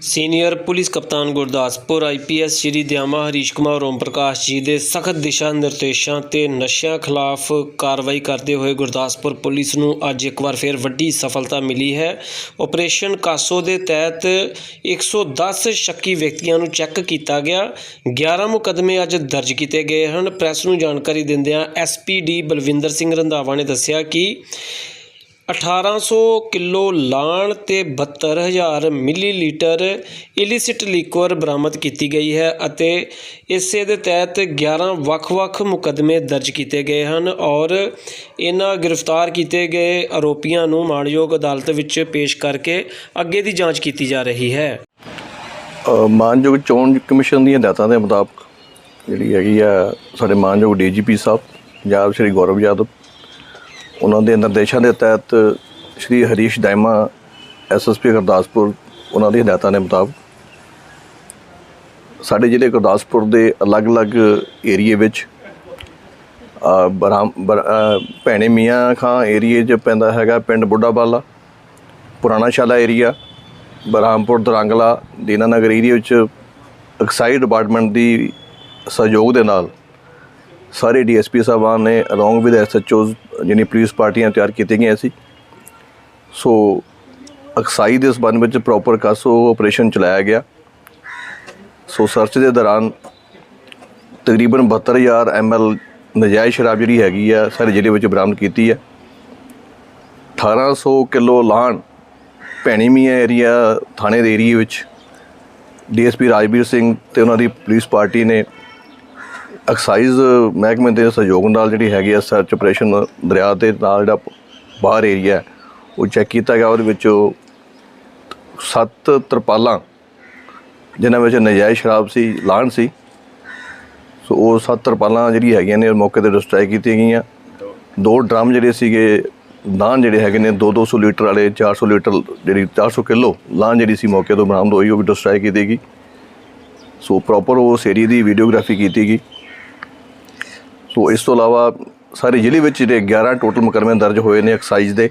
Senior police ਕਪਤਾਨ Gurdaspur IPS Shri Dayama, Harish Kumar, Om Prakash ji ਦੇ ਸਖਤ ਦਿਸ਼ਾ ਨਿਰਦੇਸ਼ਾਂ ਤੇ ਨਸ਼ਿਆਂ ਖਿਲਾਫ ਕਾਰਵਾਈ ਕਰਦੇ ਹੋਏ ਗੁਰਦਾਸਪੁਰ ਪੁਲਿਸ ਨੂੰ ਅੱਜ ਇੱਕ ਵਾਰ ਫਿਰ ਵੱਡੀ ਸਫਲਤਾ ਮਿਲੀ ਹੈ। ਆਪਰੇਸ਼ਨ ਕਾਸੋ ਦੇ ਤਹਿਤ 110 ਸ਼ੱਕੀ ਵਿਅਕਤੀਆਂ ਨੂੰ ਚੈੱਕ ਕੀਤਾ ਗਿਆ। 11 ਮੁਕਦਮੇ ਅੱਜ ਦਰਜ ਕੀਤੇ ਗਏ ਹਨ। ਪ੍ਰੈਸ ਨੂੰ ਜਾਣਕਾਰੀ ਦਿੰਦਿਆਂ ਐਸਪੀਡੀ ਬਲਵਿੰਦਰ ਸਿੰਘ ਰੰਧਾਵਾ ਨੇ ਦੱਸਿਆ ਕਿ 1800 ਕਿਲੋ ਲਾਣ ਤੇ 72000 ਮਿਲੀਲੀਟਰ ਇਲਿਸਿਟ ਲਿਕਵਰ ਬਰਾਮਦ ਕੀਤੀ ਗਈ ਹੈ ਅਤੇ ਇਸੇ ਦੇ ਤਹਿਤ 11 ਵੱਖ-ਵੱਖ ਮੁਕੱਦਮੇ ਦਰਜ ਕੀਤੇ ਗਏ ਹਨ ਔਰ ਇਹਨਾਂ ਗ੍ਰਿਫਤਾਰ ਕੀਤੇ ਗਏ ਆਰੋਪੀਆਂ ਨੂੰ ਮਾਣਯੋਗ ਅਦਾਲਤ ਵਿੱਚ ਪੇਸ਼ ਕਰਕੇ ਅੱਗੇ ਦੀ ਜਾਂਚ ਕੀਤੀ ਜਾ ਰਹੀ ਹੈ। ਮਾਨਯੋਗ ਚੋਣ ਕਮਿਸ਼ਨ ਦੀਆਂ ਹਦਾਇਤਾਂ ਦੇ ਮੁਤਾਬਕ ਜਿਹੜੀ ਹੈਗੀ ਆ ਸਾਡੇ ਮਾਨਯੋਗ ਡੀਜੀਪੀ ਸਾਹਿਬ, ਪੰਜਾਬ ਸ਼੍ਰੀ ਗੌਰਵ ਯਾਦਵ ਉਹਨਾਂ ਦੇ ਨਿਰਦੇਸ਼ਾਂ ਦੇ ਤਹਿਤ ਸ਼੍ਰੀ ਹਰੀਸ਼ ਦਾਇਮਾ ਐਸਐਸਪੀ ਗੁਰਦਾਸਪੁਰ, ਉਹਨਾਂ ਦੀ ਹਦਾਇਤਾਂ ਦੇ ਮੁਤਾਬਕ ਸਾਡੇ ਜ਼ਿਲ੍ਹੇ ਗੁਰਦਾਸਪੁਰ ਦੇ ਅਲੱਗ-ਅਲੱਗ ਏਰੀਏ ਵਿੱਚ ਬਰਾਮ ਬਰ- ਭੈਣੇ ਮੀਆਂ ਖਾਂ ਏਰੀਏ 'ਚ ਪੈਂਦਾ ਹੈਗਾ ਪਿੰਡ ਬੁੱਢਾਬਾਲਾ, ਪੁਰਾਣਾ ਸ਼ਾਲਾ ਏਰੀਆ, ਬਰਹਾਮਪੁਰ ਦਰਾਂਗਲਾ ਦੀਨਾਨਗਰ ਏਰੀਏ ਵਿੱਚ ਐਕਸਾਈਜ਼ ਡਿਪਾਰਟਮੈਂਟ ਦੀ ਸਹਿਯੋਗ ਦੇ ਨਾਲ ਸਾਰੇ ਡੀਐਸਪੀ ਸਾਹਿਬਾਨ ਨੇ ਅਲੋਂਗ ਵਿਦ ਐਸਐਚਓਜ਼ ਜਿਹਨੇ ਪੁਲਿਸ ਪਾਰਟੀਆਂ ਤਿਆਰ ਕੀਤੀਆਂ ਗਈਆਂ ਸੀ। ਸੋ ਅਕਸਾਈ ਦੇ ਸੰਬੰਧ ਵਿੱਚ ਪ੍ਰੋਪਰ ਕਾਸੋ ਆਪਰੇਸ਼ਨ ਚਲਾਇਆ ਗਿਆ। ਸੋ ਸਰਚ ਦੇ ਦੌਰਾਨ ਤਕਰੀਬਨ 72000 ਐਮਐਲ ਨਜਾਇਜ਼ ਸ਼ਰਾਬ ਜਿਹੜੀ ਹੈਗੀ ਆ, ਸਾਰੇ ਜ਼ਿਲ੍ਹੇ ਵਿੱਚ ਬਰਾਮਦ ਕੀਤੀ ਹੈ 1800 ਕਿਲੋ ਲਾਹਣ ਭੈਣੀ ਮੀਆਂ ਏਰੀਆ ਥਾਣੇ ਦੇ ਏਰੀਏ ਵਿੱਚ ਡੀਐਸਪੀ ਰਾਜਵੀਰ ਸਿੰਘ ਤੇ ਉਹਨਾਂ ਦੀ ਪੁਲਿਸ ਪਾਰਟੀ ਨੇ ਐਕਸਾਈਜ਼ ਮਹਿਕਮੇ ਦੇ ਸਹਿਯੋਗ ਨਾਲ ਜਿਹੜੀ ਹੈਗੀ ਆ ਸਰਚ ਆਪਰੇਸ਼ਨ ਦਰਿਆ ਦੇ ਨਾਲ ਜਿਹੜਾ ਬਾਹਰ ਏਰੀਆ ਉਹ ਚੈੱਕ ਕੀਤਾ ਗਿਆ, ਉਹਦੇ ਵਿੱਚ ਸੱਤ ਤਰਪਾਲਾਂ, ਜਿਨ੍ਹਾਂ ਵਿੱਚ ਨਜਾਇਜ਼ ਸ਼ਰਾਬ ਸੀ, ਲਾਹਣ ਸੀ। ਸੋ ਉਹ ਸੱਤ ਤਰਪਾਲਾਂ ਜਿਹੜੀ ਹੈਗੀਆਂ ਨੇ, ਉਹ ਮੌਕੇ ਤੇ ਡਿਸਟ੍ਰੋਏ ਕੀਤੀਆਂ ਗਈਆਂ। ਦੋ ਡਰਮ ਜਿਹੜੇ ਸੀਗੇ, ਲਾਹਣ ਜਿਹੜੇ ਹੈਗੇ ਨੇ 2-200 ਲੀਟਰ ਵਾਲੇ 400 ਲੀਟਰ ਜਿਹੜੀ 400 ਕਿਲੋ ਲਾਹਣ ਜਿਹੜੀ ਸੀ, ਮੌਕੇ ਤੋਂ ਬਰਾਮਦ ਹੋਈ, ਉਹ ਵੀ ਡਿਸਟ੍ਰਾਈ ਕੀਤੀ ਗਈ। ਸੋ ਪ੍ਰੋਪਰ ਉਸ ਏਰੀਏ ਦੀ ਵੀਡੀਓਗ੍ਰਾਫੀ ਕੀਤੀ ਗਈ। ਸੋ ਇਸ ਤੋਂ ਇਲਾਵਾ ਸਾਰੇ ਜ਼ਿਲ੍ਹੇ ਵਿੱਚ ਜਿਹੜੇ 11 ਟੋਟਲ ਮੁਕੱਦਮੇ ਦਰਜ ਹੋਏ ਨੇ ਐਕਸਾਈਜ਼ ਦੇ।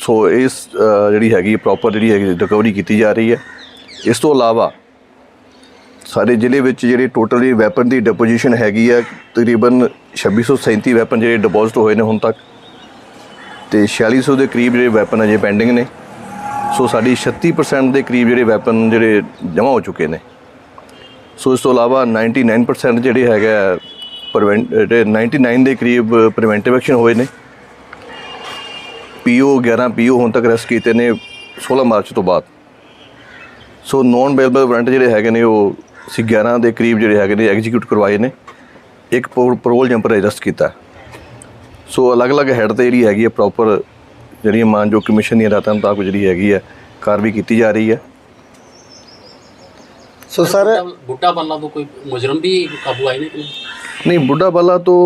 ਸੋ ਇਸ ਜਿਹੜੀ ਹੈਗੀ ਪ੍ਰੋਪਰ ਜਿਹੜੀ ਹੈਗੀ ਰਿਕਵਰੀ ਕੀਤੀ ਜਾ ਰਹੀ ਹੈ। ਇਸ ਤੋਂ ਇਲਾਵਾ ਸਾਡੇ ਜ਼ਿਲ੍ਹੇ ਵਿੱਚ ਜਿਹੜੇ ਟੋਟਲ ਵੈਪਨ ਦੀ ਡਿਪੋਜੀਸ਼ਨ ਹੈਗੀ ਹੈ, ਤਕਰੀਬਨ 2637 ਵੈਪਨ ਜਿਹੜੇ ਡਿਪੋਜ਼ਿਟ ਹੋਏ ਨੇ ਹੁਣ ਤੱਕ। ਤੇ 4600 ਦੇ ਕਰੀਬ ਜਿਹੜੇ ਵੈਪਨ ਅਜੇ ਪੈਂਡਿੰਗ ਨੇ। ਸੋ ਸਾਡੀ 36% ਦੇ ਕਰੀਬ ਜਿਹੜੇ ਵੈਪਨ ਜਿਹੜੇ ਜਮ੍ਹਾਂ ਹੋ ਚੁੱਕੇ ਨੇ। ਸੋ ਇਸ ਤੋਂ ਇਲਾਵਾ 99% ਜਿਹੜੇ ਹੈਗਾ ਪ੍ਰੀਵੈਂਟ ਜਿਹੜੇ 99 ਦੇ ਕਰੀਬ ਪ੍ਰੀਵੈਂਟਿਵ ਐਕਸ਼ਨ ਹੋਏ ਨੇ। ਪੀਓ 11 ਪੀਓ ਹੁਣ ਤੱਕ ਰੈਸਟ ਕੀਤੇ ਨੇ 16 ਮਾਰਚ ਤੋਂ ਬਾਅਦ। ਸੋ ਨੋਨ ਅਵੇਲੇਬਲ ਵਾਰੰਟ ਜਿਹੜੇ ਹੈਗੇ ਨੇ, ਉਹ ਅਸੀਂ 11 ਦੇ ਕਰੀਬ ਜਿਹੜੇ ਹੈਗੇ ਨੇ ਐਗਜ਼ੀਕਿਊਟ ਕਰਵਾਏ ਨੇ। ਇੱਕ ਪਰੋਲ ਜੰਪਰ ਅਰੈਸਟ ਕੀਤਾ। ਸੋ ਅਲੱਗ-ਅਲੱਗ ਹੈਡ ਤੇ ਜਿਹੜੀ ਹੈਗੀ ਹੈ ਪ੍ਰੋਪਰ ਜਿਹੜੀ ਮਾਨਯੋਗ ਕਮਿਸ਼ਨ ਦੀਆਂ ਹਦਾਇਤਾਂ ਮੁਤਾਬਕ ਜਿਹੜੀ ਹੈਗੀ ਹੈ ਕਾਰਵਾਈ ਕੀਤੀ ਜਾ ਰਹੀ ਹੈ। ਸੋ ਸਰ ਬੁੱਟਾ ਬੱਲਾ ਤੋਂ ਕੋਈ ਮੁਜਰਮ ਵੀ ਕਾਬੂ ਆਏ ਨੇ ਕਿ ਨਹੀਂ? ਨਹੀਂ ਬੁੱਢਾ ਬਾਲਾ ਤੋਂ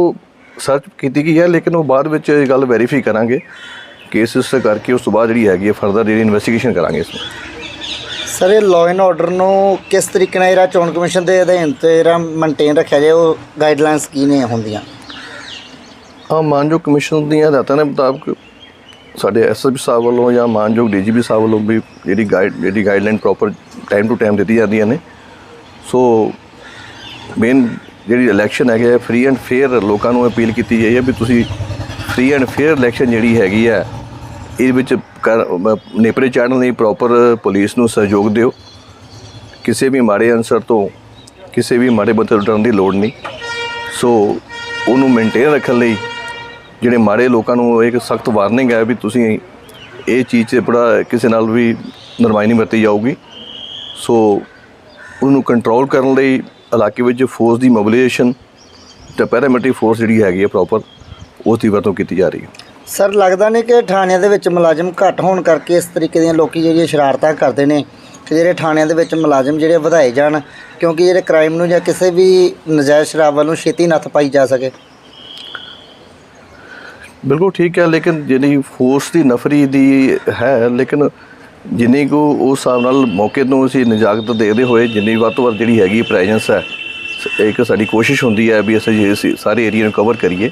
ਸਰਚ ਕੀਤੀ ਗਈ ਹੈ ਲੇਕਿਨ ਉਹ ਬਾਅਦ ਵਿੱਚ ਇਹ ਗੱਲ ਵੈਰੀਫਾਈ ਕਰਾਂਗੇ। ਕੇਸਿਸ ਕਰਕੇ ਉਸ ਤੋਂ ਬਾਅਦ ਜਿਹੜੀ ਹੈਗੀ ਹੈ ਫਰਦਰ ਜਿਹੜੀ ਇਨਵੈਸਟੀਗੇਸ਼ਨ ਕਰਾਂਗੇ ਇਸ ਨੂੰ। ਸਰ ਇਹ ਲਾਅ ਐਂਡ ਆਰਡਰ ਨੂੰ ਕਿਸ ਤਰੀਕੇ ਨਾਲ ਜਿਹੜਾ ਚੋਣ ਕਮਿਸ਼ਨ ਦੇ ਅਧੀਨ ਤੇ ਜਿਹੜਾ ਮੇਨਟੇਨ ਰੱਖਿਆ ਜਾਏ ਉਹ ਗਾਈਡਲਾਈਨਸ ਕੀ ਨੇ ਹੁੰਦੀਆਂ? ਹਾਂ ਮਾਨਯੋਗ ਕਮਿਸ਼ਨ ਦੀਆਂ ਹਦਾਇਤਾਂ ਦੇ ਮੁਤਾਬਕ ਸਾਡੇ ਐਸਐਸਪੀ ਸਾਹਿਬ ਵੱਲੋਂ ਜਾਂ ਮਾਨਯੋਗ ਡੀਜੀਪੀ ਸਾਹਿਬ ਵੱਲੋਂ ਵੀ ਜਿਹੜੀ ਗਾਈਡ ਜਿਹੜੀ guideline proper time to time ਦਿੱਤੀ ਜਾਂਦੀਆਂ ਨੇ। ਸੋ ਮੇਨ ਜਿਹੜੀ ਇਲੈਕਸ਼ਨ ਹੈਗੀ ਹੈ ਫ੍ਰੀ ਐਂਡ ਫੇਅਰ ਲੋਕਾਂ ਨੂੰ ਅਪੀਲ ਕੀਤੀ ਗਈ ਹੈ ਵੀ ਤੁਸੀਂ ਫ੍ਰੀ ਐਂਡ ਫੇਅਰ ਇਲੈਕਸ਼ਨ ਜਿਹੜੀ ਹੈਗੀ ਹੈ ਇਹ ਵਿੱਚ ਕਰ- ਨੇਪਰੇ ਚਾੜਨ ਲਈ ਪ੍ਰੋਪਰ ਪੁਲਿਸ ਨੂੰ ਸਹਿਯੋਗ ਦਿਓ। ਕਿਸੇ ਵੀ ਮਾੜੇ ਅਨਸਰ ਤੋਂ ਕਿਸੇ ਵੀ ਮਾੜੇ ਬੰਦੇ ਤੋਂ ਡਰਨ ਦੀ ਲੋੜ ਨਹੀਂ। ਸੋ ਉਹਨੂੰ ਮੇਨਟੇਨ ਰੱਖਣ ਲਈ ਜਿਹੜੇ ਮਾੜੇ ਲੋਕਾਂ ਨੂੰ ਇੱਕ ਸਖਤ ਵਾਰਨਿੰਗ ਹੈ ਵੀ ਤੁਸੀਂ ਇਹ ਚੀਜ਼ 'ਚ ਬੜਾ ਕਿਸੇ ਨਾਲ ਵੀ ਨਰਮਾਈ ਨਹੀਂ ਵਰਤੀ ਜਾਊਗੀ। ਸੋ ਉਹਨੂੰ ਕੰਟਰੋਲ ਕਰਨ ਲਈ ਇਲਾਕੇ ਵਿੱਚ ਫੋਰਸ ਦੀ ਮੋਬਿਲਾਈਜੇਸ਼ਨ ਤੇ ਪੈਰਾਮਿਲਟਰੀ ਫੋਰਸ ਜਿਹੜੀ ਹੈਗੀ ਹੈ ਪ੍ਰੋਪਰ ਉਸ ਦੀ ਵਰਤੋਂ ਕੀਤੀ ਜਾ ਰਹੀ ਹੈ। ਸਰ ਲੱਗਦਾ ਨਹੀਂ ਕਿ ਥਾਣਿਆਂ ਦੇ ਵਿੱਚ ਮੁਲਾਜ਼ਮ ਘੱਟ ਹੋਣ ਕਰਕੇ ਇਸ ਤਰੀਕੇ ਦੀਆਂ ਲੋਕੀ ਜਿਹੜੀਆਂ ਸ਼ਰਾਰਤਾਂ ਕਰਦੇ ਨੇ ਕਿ ਜਿਹੜੇ ਥਾਣਿਆਂ ਦੇ ਵਿੱਚ ਮੁਲਾਜ਼ਮ ਜਿਹੜੇ ਵਧਾਏ ਜਾਣ ਕਿਉਂਕਿ ਜਿਹੜੇ ਕ੍ਰਾਈਮ ਨੂੰ ਜਾਂ ਕਿਸੇ ਵੀ ਨਜਾਇਜ਼ ਸ਼ਰਾਬ ਵੱਲੋਂ ਛੇਤੀ ਨੱਥ ਪਾਈ ਜਾ ਸਕੇ। ਬਿਲਕੁਲ ਠੀਕ ਹੈ ਲੇਕਿਨ ਜਿਹੜੀ ਫੋਰਸ ਦੀ ਨਫਰੀ ਦੀ ਹੈ ਲੇਕਿਨ ਜਿੰਨੀ ਕੁ ਉਸ ਹਿਸਾਬ ਨਾਲ ਮੌਕੇ ਤੋਂ ਅਸੀਂ ਨਿਜਾਕਤ ਦੇਖਦੇ ਹੋਏ ਜਿੰਨੀ ਵੱਧ ਤੋਂ ਵੱਧ ਜਿਹੜੀ ਹੈਗੀ ਪ੍ਰੈਜ਼ੈਂਸ ਹੈ ਇੱਕ ਸਾਡੀ ਕੋਸ਼ਿਸ਼ ਹੁੰਦੀ ਹੈ ਵੀ ਅਸੀਂ ਸਾਰੇ ਏਰੀਆ ਨੂੰ ਕਵਰ ਕਰੀਏ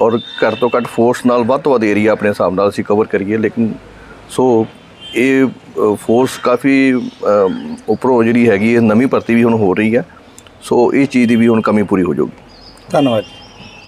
ਔਰ ਘੱਟ ਤੋਂ ਘੱਟ ਫੋਰਸ ਨਾਲ ਵੱਧ ਤੋਂ ਵੱਧ ਏਰੀਆ ਆਪਣੇ ਹਿਸਾਬ ਨਾਲ ਅਸੀਂ ਕਵਰ ਕਰੀਏ ਲੇਕਿਨ ਸੋ ਇਹ ਫੋਰਸ ਕਾਫੀ ਅ, ਉੱਪਰੋਂ ਜਿਹੜੀ ਹੈਗੀ ਇਹ ਨਵੀਂ ਭਰਤੀ ਵੀ ਹੁਣ ਹੋ ਰਹੀ ਹੈ ਸੋ ਇਹ ਚੀਜ਼ ਦੀ ਵੀ ਹੁਣ ਕਮੀ ਪੂਰੀ ਹੋ ਜਾਊਗੀ। ਧੰਨਵਾਦ